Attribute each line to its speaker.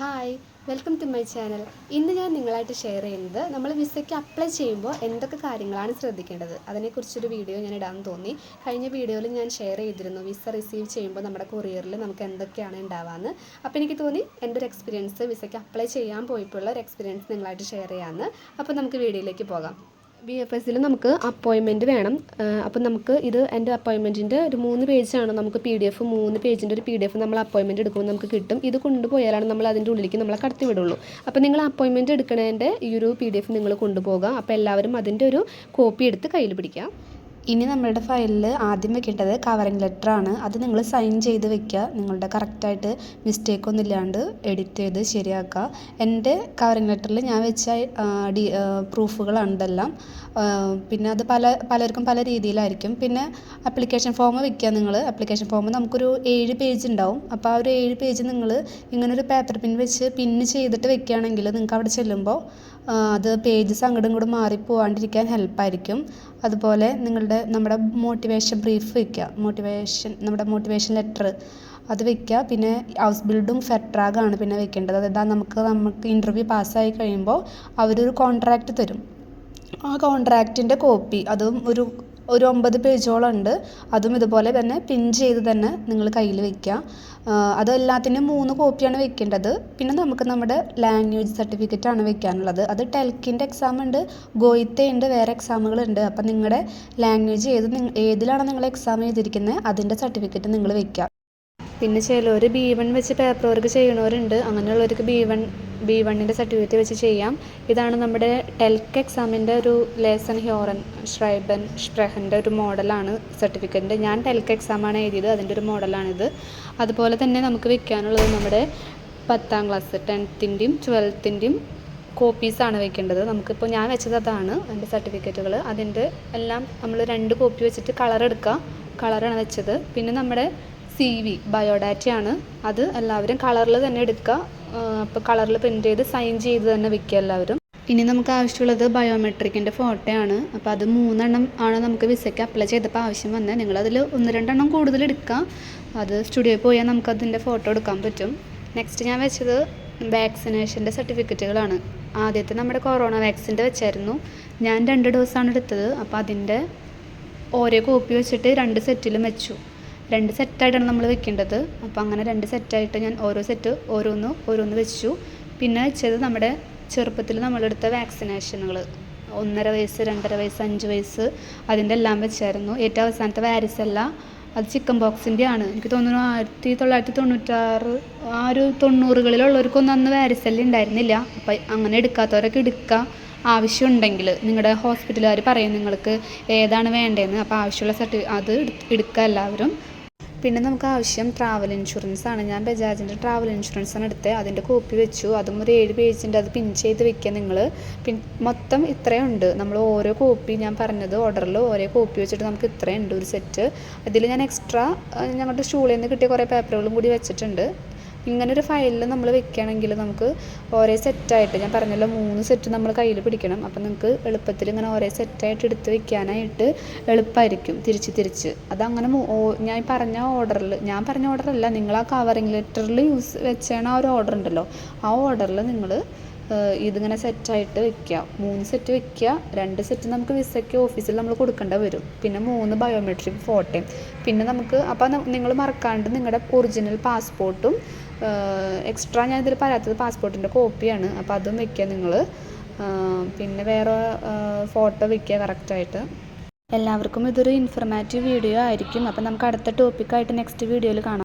Speaker 1: Hi welcome to my channel ഇന്ന് ഞാൻ നിങ്ങളായിട്ട് ഷെയർ ചെയ്യുന്നത് നമ്മൾ വിസയ്ക്ക് അപ്ലൈ ചെയ്യുമ്പോൾ എന്തൊക്കെ കാര്യങ്ങളാണ് ശ്രദ്ധിക്കേണ്ടത്? അതിനെക്കുറിച്ചൊരു വീഡിയോ ഞാൻ ഇടാൻ തോന്നി. കഴിഞ്ഞ വീഡിയോയിൽ ഞാൻ ഷെയർ ചെയ്തിരുന്നു വിസ റിസീവ് ചെയ്യുമ്പോൾ നമ്മുടെ കൊറിയറിൽ നമുക്ക് എന്തൊക്കെയാണ് ഉണ്ടാവാന്ന്. അപ്പോൾ എനിക്ക് തോന്നി എന്റെ ഒരു എക്സ്പീരിയൻസ് വിസയ്ക്ക് അപ്ലൈ ചെയ്യാൻ പോയപ്പോഴുള്ള ഒരു എക്സ്പീരിയൻസ് നിങ്ങളായിട്ട് ഷെയർ ചെയ്യാമെന്ന് അപ്പോൾ നമുക്ക് വീഡിയോയിലേക്ക് പോകാം. ബി എഫ് എസിൽ നമുക്ക് അപ്പോയിൻമെന്റ് വേണം. അപ്പം നമുക്ക് ഇത് എന്റെ അപ്പോയിൻമെന്റിന്റെ ഒരു മൂന്ന് പേജാണ് നമുക്ക് പി ഡി എഫ് മൂന്ന് പേജിന്റെ ഒരു പി ഡി എഫ് നമ്മൾ അപ്പോയിൻമെന്റ് എടുക്കുമ്പോൾ നമുക്ക് കിട്ടും. ഇത് കൊണ്ടുപോയാലാണ് നമ്മൾ അതിന്റെ ഉള്ളിലേക്ക് നമ്മളെ കടത്തി വിടുള്ളൂ. അപ്പോൾ നിങ്ങൾ അപ്പോയിൻമെന്റ് എടുക്കണതിന്റെ ഈ ഒരു പി ഡി എഫ് നിങ്ങൾ കൊണ്ടുപോകുക. അപ്പോൾ എല്ലാവരും അതിന്റെ ഒരു കോപ്പി എടുത്ത് കയ്യിൽ പിടിക്കുക. ഇനി നമ്മളുടെ ഫയലിൽ ആദ്യം വെക്കേണ്ടത് കവറിംഗ് ലെറ്റർ ആണ്. അത് നിങ്ങൾ സൈൻ ചെയ്ത് വെക്കുക. നിങ്ങളുടെ കറക്റ്റായിട്ട് മിസ്റ്റേക്ക് ഒന്നും ഇല്ലാണ്ട് എഡിറ്റ് ചെയ്ത് ശരിയാക്കുക. എന്റെ കവറിംഗ് ലെറ്ററിൽ ഞാൻ വെച്ച ഡി പ്രൂഫുകളാണ് ഇതെല്ലാം. പിന്നെ അത് പല പലർക്കും പല രീതിയിലായിരിക്കും. പിന്നെ അപ്ലിക്കേഷൻ ഫോം വെക്കുക നിങ്ങൾ. അപ്ലിക്കേഷൻ ഫോം നമുക്കൊരു ഏഴ് പേജ് ഉണ്ടാവും. അപ്പോൾ ആ ഒരു ഏഴ് പേജ് നിങ്ങൾ ഇങ്ങനൊരു പേപ്പർ പിൻ വെച്ച് പിന്ന് ചെയ്തിട്ട് വെക്കുകയാണെങ്കിൽ നിങ്ങൾക്ക് അവിടെ ചെല്ലുമ്പോൾ അത് പേജസ് അങ്ങോട്ടും ഇങ്ങോട്ടും മാറിപ്പോവാണ്ടിരിക്കാൻ ഹെൽപ്പായിരിക്കും അതുപോലെ നിങ്ങളുടെ നമ്മുടെ മോട്ടിവേഷൻ ബ്രീഫ് വയ്ക്കുക. മോട്ടിവേഷൻ നമ്മുടെ മോട്ടിവേഷൻ ലെറ്റർ അത് വയ്ക്കുക. പിന്നെ ഹൗസ് ബിൽഡും ഫെട്രാഗാണ് പിന്നെ വെക്കേണ്ടത്. അതായത് നമുക്ക് നമുക്ക് ഇന്റർവ്യൂ പാസ്സായി കഴിയുമ്പോൾ അവരൊരു കോൺട്രാക്റ്റ് തരും. ആ കോൺട്രാക്റ്റിന്റെ കോപ്പി അതും ഒരു ഒരു ഒമ്പത് പേജോളം ഉണ്ട് അതും ഇതുപോലെ തന്നെ പിൻ ചെയ്ത് തന്നെ നിങ്ങൾ കയ്യിൽ വെക്കുക അത് മൂന്ന് കോപ്പിയാണ് വെക്കേണ്ടത്. പിന്നെ നമുക്ക് നമ്മുടെ ലാംഗ്വേജ് സർട്ടിഫിക്കറ്റ് ആണ് വെക്കാനുള്ളത്. അത് ടെൽക്കിന്റെ എക്സാം ഉണ്ട് ഗോയിത്തെ ഉണ്ട് വേറെ എക്സാമുകളുണ്ട് അപ്പം നിങ്ങളുടെ ലാംഗ്വേജ് ഏത് ഏതിലാണ് നിങ്ങൾ എക്സാം എഴുതിയിരിക്കുന്നത് അതിന്റെ സർട്ടിഫിക്കറ്റ് നിങ്ങൾ വെക്കുക പിന്നെ ചിലവർ ബി വൺ വെച്ച് പേപ്പർ വർക്ക് ചെയ്യണവരുണ്ട്. അങ്ങനെയുള്ളവർക്ക് ബി വൺ ബി വണ്ണിന്റെ സർട്ടിഫിക്കറ്റ് വെച്ച് ചെയ്യാം. ഇതാണ് നമ്മുടെ ടെൽക്ക് എക്സാമിന്റെ ഒരു ലേസൺ ഹ്യോറൻ ഷ്രൈബൻ ഷ്പ്രഹന്റെ ഒരു മോഡലാണ് സർട്ടിഫിക്കറ്റിന്റെ ഞാൻ ടെൽക്ക് എക്സാമാണ് എഴുതിയത് അതിന്റെ ഒരു മോഡലാണിത് അതുപോലെ തന്നെ നമുക്ക് വെക്കാനുള്ളത് നമ്മുടെ പത്താം ക്ലാസ് ടെൻത്തിന്റെയും ട്വൽത്തിന്റെയും കോപ്പീസാണ് വെക്കേണ്ടത്. നമുക്കിപ്പോൾ ഞാൻ വെച്ചത് അതാണ് എന്റെ സർട്ടിഫിക്കറ്റുകൾ അതിന്റെ എല്ലാം നമ്മൾ രണ്ട് കോപ്പി വെച്ചിട്ട് കളർ എടുക്കുക കളറാണ് വെച്ചത്. പിന്നെ നമ്മുടെ സി വി ബയോഡാറ്റയാണ് അത് എല്ലാവരും കളറിൽ തന്നെ എടുക്കുക അപ്പോൾ കളറിൽ പ്രിന്റ് ചെയ്ത് സൈൻ ചെയ്ത് തന്നെ വിൽക്കുക എല്ലാവരും. ഇനി നമുക്ക് ആവശ്യമുള്ളത് ബയോമെട്രിക്കിന്റെ ഫോട്ടോ ആണ്. അപ്പോൾ അത് മൂന്നെണ്ണം ആണ് നമുക്ക് വിസയ്ക്ക് അപ്ലൈ ചെയ്തപ്പോൾ ആവശ്യം വന്നത്. നിങ്ങളതിൽ ഒന്ന് രണ്ടെണ്ണം കൂടുതൽ എടുക്കാം അത് സ്റ്റുഡിയോയിൽ പോയാൽ നമുക്കതിന്റെ ഫോട്ടോ എടുക്കാൻ പറ്റും. നെക്സ്റ്റ് ഞാൻ വെച്ചത് വാക്സിനേഷന്റെ സർട്ടിഫിക്കറ്റുകളാണ് ആദ്യത്തെ നമ്മുടെ കൊറോണ വാക്സിന്റെ വെച്ചായിരുന്നു. ഞാൻ രണ്ട് ഡോസാണ് എടുത്തത്. അപ്പോൾ അതിന്റെ ഓരോ കോപ്പി വെച്ചിട്ട് രണ്ട് സെറ്റിലും വെച്ചു. രണ്ട് സെറ്റായിട്ടാണ് നമ്മൾ വെക്കേണ്ടത്. അപ്പോൾ അങ്ങനെ രണ്ട് സെറ്റായിട്ട് ഞാൻ ഓരോ സെറ്റ് ഓരോന്ന് ഓരോന്ന് വെച്ചു. പിന്നെ വെച്ചത് നമ്മുടെ ചെറുപ്പത്തിൽ നമ്മളെടുത്ത വാക്സിനേഷനുകൾ. ഒന്നര വയസ്സ് രണ്ടര വയസ്സ് അഞ്ച് വയസ്സ് അതിന്റെ എല്ലാം വെച്ചായിരുന്നു. ഏറ്റവും അവസാനത്തെ വാരിസല്ല അത് ചിക്കൻ ബോക്സിന്റെ ആണ്. എനിക്ക് തോന്നുന്നു ആയിരത്തി തൊള്ളായിരത്തി തൊണ്ണൂറ്റാറ് ആ ഒരു തൊണ്ണൂറുകളിലുള്ളവർക്കൊന്നും അന്ന് വാരിസല്ല ഉണ്ടായിരുന്നില്ല. അപ്പം അങ്ങനെ എടുക്കാത്തവരൊക്കെ എടുക്കുക ആവശ്യമുണ്ടെങ്കിൽ നിങ്ങളുടെ ഹോസ്പിറ്റലുകാർ പറയും നിങ്ങൾക്ക് ഏതാണ് വേണ്ടതെന്ന്. അപ്പോൾ ആവശ്യമുള്ള സർട്ടിഫിക്കറ്റ് അത് എടുക്കുക എല്ലാവരും. പിന്നെ നമുക്ക് ആവശ്യം ട്രാവൽ ഇൻഷുറൻസ് ആണ്. ഞാൻ ബജാജിന്റെ ട്രാവൽ ഇൻഷുറൻസ് ആണ് എടുത്തത് അതിന്റെ കോപ്പി വെച്ചു. അതും ഒരു ഏഴ് പേജിന്റെ അത് പിൻ ചെയ്ത് വെക്കുക നിങ്ങൾ പിൻ മൊത്തം ഇത്രയും ഉണ്ട് നമ്മൾ ഓരോ കോപ്പി ഞാൻ പറഞ്ഞത് ഓർഡറിൽ ഓരോ കോപ്പി വെച്ചിട്ട് നമുക്ക് ഇത്രയും ഉണ്ട് ഒരു സെറ്റ് അതിൽ ഞാൻ എക്സ്ട്രാ ഞങ്ങളുടെ സ്കൂളിൽ നിന്ന് കിട്ടിയ കുറേ പേപ്പറുകളും കൂടി വെച്ചിട്ടുണ്ട്. ഇങ്ങനെ ഒരു ഫയലിൽ നമ്മൾ വെക്കുകയാണെങ്കിൽ നമുക്ക് ഓരോ സെറ്റായിട്ട് ഞാൻ പറഞ്ഞല്ലോ മൂന്ന് സെറ്റ് നമ്മൾ കയ്യിൽ പിടിക്കണം. അപ്പം നിങ്ങൾക്ക് എളുപ്പത്തിൽ ഇങ്ങനെ ഓരോ സെറ്റായിട്ട് എടുത്ത് വെക്കാനായിട്ട് എളുപ്പമായിരിക്കും തിരിച്ച് തിരിച്ച്. അതങ്ങനെ ഞാൻ പറഞ്ഞ ഓർഡറിൽ ഞാൻ പറഞ്ഞ ഓർഡറല്ല നിങ്ങൾ ആ കവറിങ് ലെറ്ററിൽ യൂസ് വെച്ചാണ് ആ ഒരു ഓർഡർ ഉണ്ടല്ലോ. ആ ഓർഡറിൽ നിങ്ങൾ ഇതിങ്ങനെ സെറ്റായിട്ട് വെക്കുക മൂന്ന് സെറ്റ് വെക്കുക രണ്ട് സെറ്റ് നമുക്ക് വിസയ്ക്ക് ഓഫീസിൽ നമ്മൾ കൊടുക്കേണ്ട വരും. പിന്നെ മൂന്ന് ബയോമെട്രിക് ഫോട്ടോയും. പിന്നെ നമുക്ക് അപ്പോൾ നിങ്ങൾ മറക്കാണ്ട് നിങ്ങളുടെ ഒറിജിനൽ പാസ്പോർട്ടും എക്സ്ട്രാ ഞാൻ ഇതിൽ പറയാത്തത് പാസ്പോർട്ടിന്റെ കോപ്പിയാണ്. അപ്പോൾ അതും വെക്കുക നിങ്ങൾ പിന്നെ വേറെ ഫോട്ടോ വെക്കുക കറക്റ്റായിട്ട്. എല്ലാവർക്കും ഇതൊരു ഇൻഫർമാറ്റീവ് വീഡിയോ ആയിരിക്കും. അപ്പോൾ നമുക്ക് അടുത്ത ടോപ്പിക്കായിട്ട് നെക്സ്റ്റ് വീഡിയോയിൽ കാണാം.